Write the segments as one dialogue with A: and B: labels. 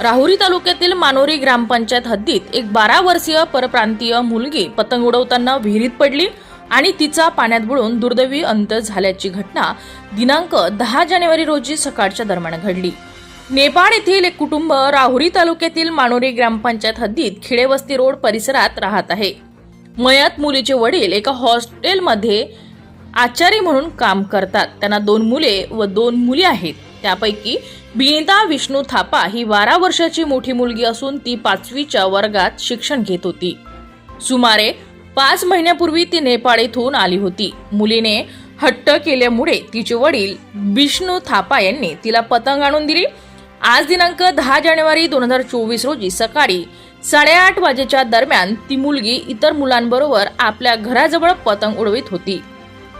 A: राहुरी तालुक्यातील मानोरी ग्रामपंचायत हद्दीत एक बारा वर्षीय परप्रांतीय मुलगी पतंग उडवताना विहिरीत पडली आणि तिचा पाण्यात बुडून दुर्दैवी अंत झाल्याची घटना दिनांक दहा जानेवारी रोजी सकाळच्या दरम्यान घडली. नेपाळ येथील एक कुटुंब राहुरी तालुक्यातील मानोरी ग्रामपंचायत हद्दीत खिडेवस्ती रोड परिसरात राहत आहे. मयत मुलीचे वडील एका हॉस्टेलमध्ये आचारी म्हणून काम करतात. त्यांना दोन मुले व दोन मुली आहेत. त्यापैकी बिनिता विष्णू थापा ही बारा वर्षाची मोठी मुलगी असून ती पाचवीच्या वर्गात शिक्षण घेत होती. सुमारे पाच महिन्यापूर्वी ती नेपाळ येथून आली होती. मुलीने हट्ट केल्यामुळे तिचे वडील विष्णू थापा यांनी तिला पतंग आणून दिली. आज दिनांक दहा जानेवारी दोन हजार चोवीस रोजी सकाळी साडेआठ वाजेच्या दरम्यान ती मुलगी इतर मुलांबरोबर आपल्या घराजवळ पतंग उडवीत होती.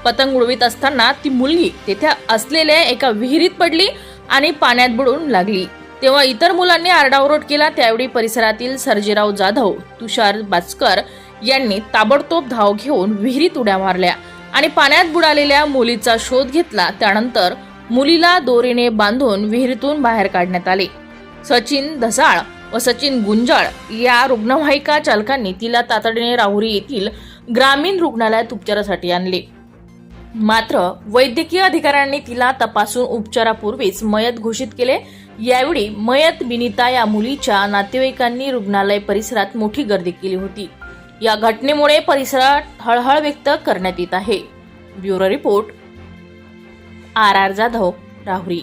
A: पतंग उडवीत असताना ती मुलगी तेथे असलेल्या एका विहिरीत पडली आणि पाण्यात बुडून लागली. तेव्हा इतर मुलांनी आरडाओरड केला. त्यावेळी परिसरातील सर्जेराव जाधव तुषार बाचकर यांनी ताबडतोब धाव घेऊन विहिरीत उड्या मारल्या आणि पाण्यात बुडालेल्या मुलीचा शोध घेतला. त्यानंतर मुलीला दोरीने बांधून विहिरीतून बाहेर काढण्यात आले. सचिन धसाळ व सचिन गुंजाळ या रुग्णवाहिका चालकांनी तिला तातडीने राहुरी येथील ग्रामीण रुग्णालयात उपचारासाठी आणले. मात्र वैद्यकीय अधिकाऱ्यांनी तिला तपासून उपचारापूर्वीच मयत घोषित केले. यावेळी मयत बिनिता या मुलीच्या नातेवाईकांनी रुग्णालय परिसरात मोठी गर्दी केली होती. या घटनेमुळे परिसरात हळहळ व्यक्त करण्यात येत आहे. Bureau report R R Jadhav Rahuri.